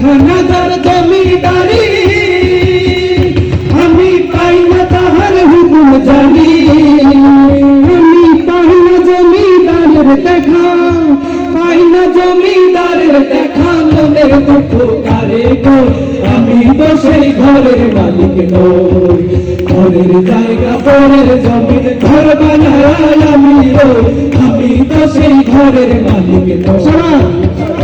ঘরখানা যার জমিদারি, আমি পাই না তাহার হুকুম জারি আমি পাই না জমিদারের দেখা, পাই না জমিদারের দেখা, মনের দুঃখ কারে গো। আমি তো সেই ঘরের মালিক নই। ঘরের জায়গা, পরের জমি ঘর বানায় আমি আমি তো সেই ঘরের মালিক নই।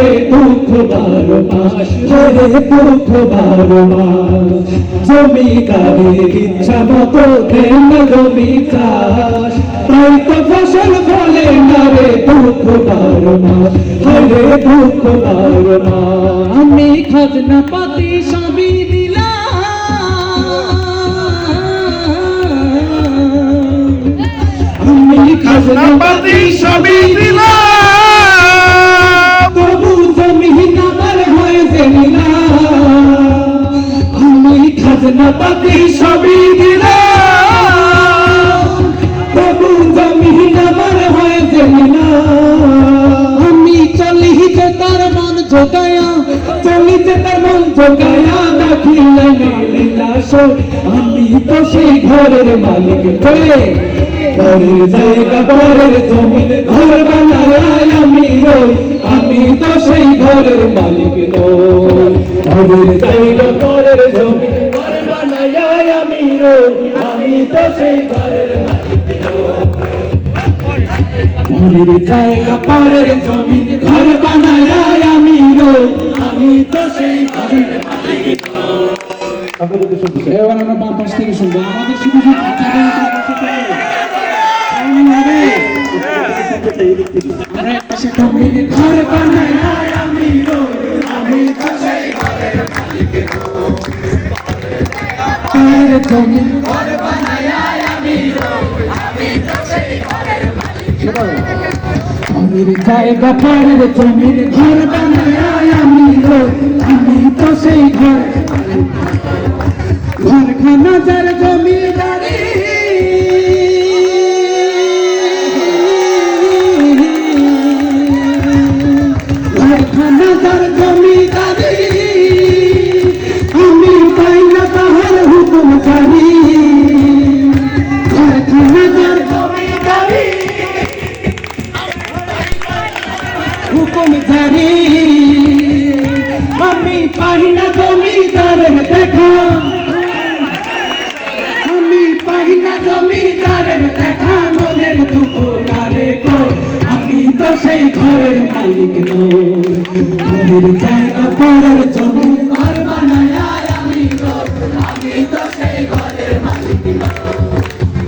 রে দুঃখ বারো মাস দুঃখ বারো মাস জমিদারের ইচ্ছা মতো তো ফসল ফলে না দুঃখ বারো মাস রে দুঃখ বারো আমি খাজনা পাতি সবই দিলাম আমি খাজনা নাম্বারটি সবই আমি খাজনা পাতি সবই দিলাম। তবু জমিন আমার হয়েছে নীলা আমি চলি যে তার মন জোগায়া। চলি যে তার মন জোগায়া দেখিলে আমি তো সেই ঘরের মালিক হয়ে পরের জায়গা পরের জমি ঘর বানায় আমি রই। আমি তো সেই ঘরের মালিক নই। পরের জায়গা পরের জমি আমি রই আমি তো সেই ঘরের মালিক জায়গা পরের জমি ঘর বানায় আমি রই। আমি তো সেই ঘরের মালিক নই এবার আমরা বাম পাশ থেকে শুনব আমাদের শুধু আমরা একটা সে ঘর বানাই আমি রই, পরের জমিনে ঘর বানাই আমি রই, আমি তো সেই ঘরের মালিক নই। পরের জায়গা পরের জমিনে ঘর ঘরখানা যার জমিদারি হুকুম জারি আমি পাই না জমিদারের দেখা। আমি পাই না জমিদারের দেখা, মনের দুঃখ কারে গো আমি তো সেই ঘরের মালিক ঘরের জায়গা পরের জমি ঘর বানায় আমি তো সেই ঘরের মালিক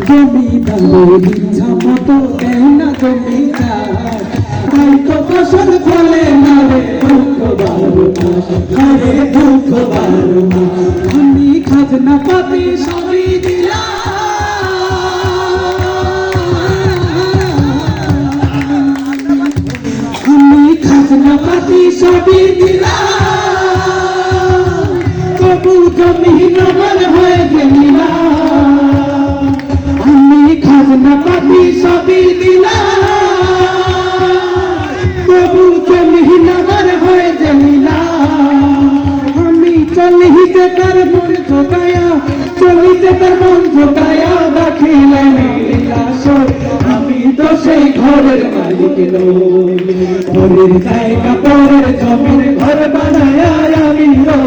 জমিদারের ইচ্ছা মতো দেয় জমিদার। তো ফসল ফলে না রে দুঃখ বারো মাস আরে দুঃখ বারো মাস আমি খাজনা পাতি সবই আমি খাজনা পাতি সবই দিলাম তবু জমিন আমার আমি তো সেই ঘরের মালিক নই। ঘরের জায়গা পরের